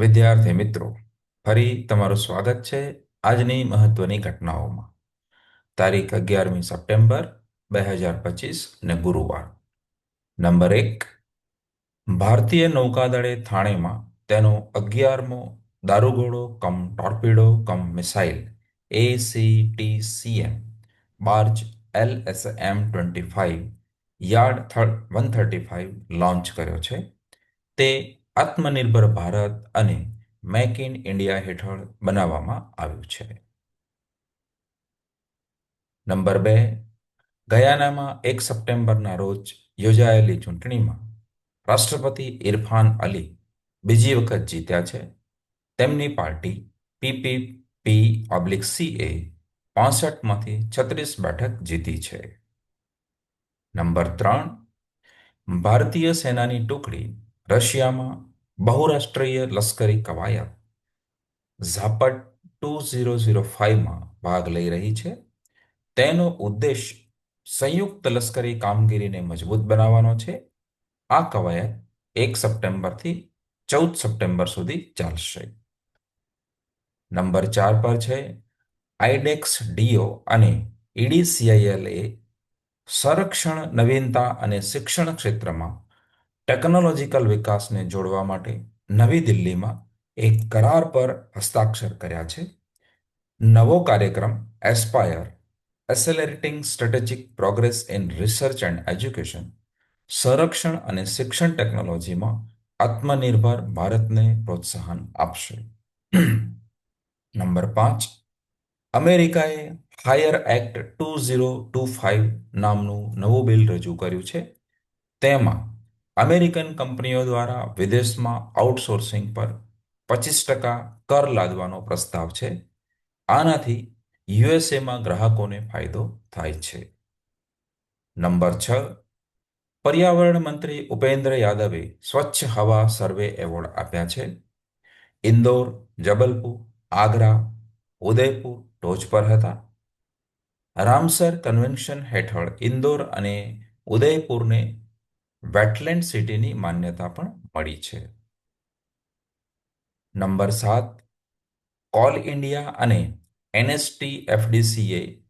વિદ્યાર્થી મિત્રો, ફરી તમારું સ્વાગત છે આજની મહત્વની ઘટનાઓમાં. તારીખ અગિયારમી સપ્ટેમ્બર બે હજાર પચીસ ને ગુરુવાર. નંબર એક, ભારતીય નૌકાદળે થાણેમાં તેનો અગિયારમો દારૂગોળો cum torpedo cum missile ACTCM barge L S M twenty five yard one thirty five launch કર્યો છે. તે આત્મનિર્ભર ભારત અને મેક ઇન ઇન્ડિયા હેઠળ બનાવવામાં આવ્યું છે. નંબર બે, ગયાનામાં એક સપ્ટેમ્બરના રોજ યોજાયેલી ચૂંટણીમાં રાષ્ટ્રપતિ ઇરફાન અલી બીજી વખત જીત્યા છે. તેમની પાર્ટી પીપીપી ઓબ્લિક સીએ પાસઠમાંથી છત્રીસ બેઠક જીતી છે. નંબર ત્રણ, ભારતીય સેનાની ટુકડી રશિયામાં બહુરાષ્ટ્રીય લશ્કરી કવાયત ઝાપટ ટુ ઝીરો ઝીરો ફાઇવમાં ભાગ લઈ રહી છે. તેનો ઉદ્દેશ સંયુક્ત લશ્કરી કામગીરીને મજબૂત બનાવવાનો છે. આ કવાયત એક સપ્ટેમ્બરથી ચૌદ સપ્ટેમ્બર સુધી ચાલશે. નંબર ચાર પર છે આઈડેક્સ ડીઓ અને ઈડીસીઆઈએલએ સંરક્ષણ, નવીનતા અને શિક્ષણ ક્ષેત્રમાં ટેકનોલોજીકલ વિકાસને જોડવા માટે નવી દિલ્હીમાં એક કરાર પર હસ્તાક્ષર કર્યા છે. નવો કાર્યક્રમ ASPIRE accelerating strategic progress in research and education સંરક્ષણ અને શિક્ષણ ટેકનોલોજીમાં આત્મનિર્ભર ભારતને પ્રોત્સાહન આપશે. નંબર પાંચ, અમેરિકાએ hire act two zero two five નામનું નવું બિલ રજૂ કર્યું છે. તેમાં અમેરિકન કંપનીઓ દ્વારા વિદેશમાં આઉટસોર્સિંગ પર પચીસ ટકા કર લાદવાનો પ્રસ્તાવ છે. આનાથી યુએસએમાં ગ્રાહકોને ફાયદો થાય છે. નંબર છ, પર્યાવરણ મંત્રી ઉપેન્દ્ર યાદવે સ્વચ્છ હવા સર્વે એવોર્ડ આપ્યા છે. ઇન્દોર, જબલપુર, આગ્રા, ઉદયપુર, ટોચ પર હતા. રામસર કન્વેન્શન હેઠળ ઇન્દોર અને ઉદયપુરને વેટલેન્ડ સિટીની માન્યતા પણ મળી છે. નંબર સાત કોલ ઇન્ડિયા અને એનએસટી એફડીસીએ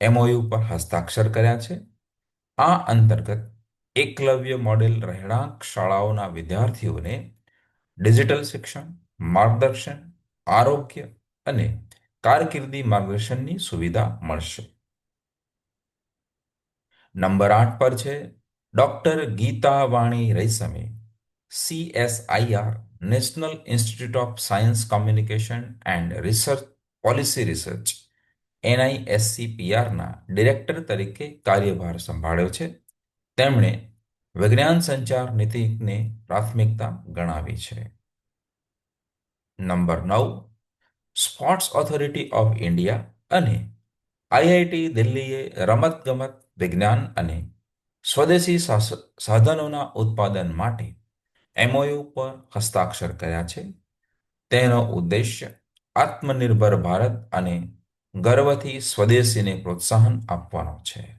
એમઓયુ પર હસ્તાક્ષર કર્યા છે. આ અંતર્ગત એકલવ્ય મોડેલ રહેણાંક શાળાઓના વિદ્યાર્થીઓને ડિજિટલ શિક્ષણ, માર્ગદર્શન, આરોગ્ય અને કારકિર્દી માર્ગદર્શનની સુવિધા મળશે. નંબર આઠ પર છે doctor Gita Vani રૈસમે CSIR national institute of science communication and research policy research એનઆઈએસસીપીઆરના director તરીકે કાર્યભાર સંભાળ્યો છે. તેમણે વિજ્ઞાન સંચાર નીતિને પ્રાથમિકતા ગણાવી છે. નંબર નવ, સ્પોર્ટ્સ ઓથોરિટી ઓફ ઇન્ડિયા અને આઈઆઈટી દિલ્હીએ રમતગમત વિજ્ઞાન અને સ્વદેશી સાધનોના ઉત્પાદન માટે એમઓયુ પર હસ્તાક્ષર કર્યા છે. તેનો ઉદ્દેશ્ય આત્મનિર્ભર ભારત અને ગર્વથી સ્વદેશીને પ્રોત્સાહન આપવાનો છે.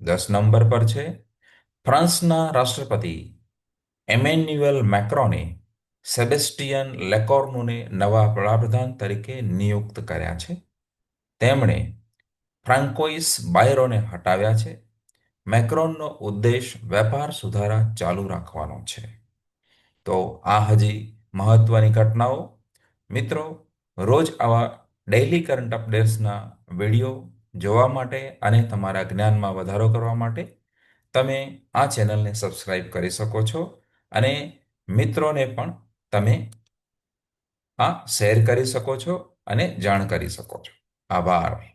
દસ નંબર પર છે. ફ્રાન્સના રાષ્ટ્રપતિ એમેન્યુઅલ મેક્રોને સેબેસ્ટિયન લેકોર્નુને નવા વડાપ્રધાન તરીકે નિયુક્ત કર્યા છે. તેમણે ફ્રાન્કોઇસ બાયરોને હટાવ્યા છે. મેક્રોનનો ઉદ્દેશ વેપાર સુધારા ચાલુ રાખવાનો છે. તો આ હજી મહત્વની ઘટનાઓ. મિત્રો, રોજ આવા ડેઇલી કરંટ અપડેટ્સના વીડિયો જોવા માટે અને તમારા જ્ઞાનમાં વધારો કરવા માટે તમે આ ચેનલને સબસ્ક્રાઈબ કરી શકો છો અને મિત્રોને પણ તમે આ શેર કરી શકો છો અને જાણ કરી શકો છો. આભાર.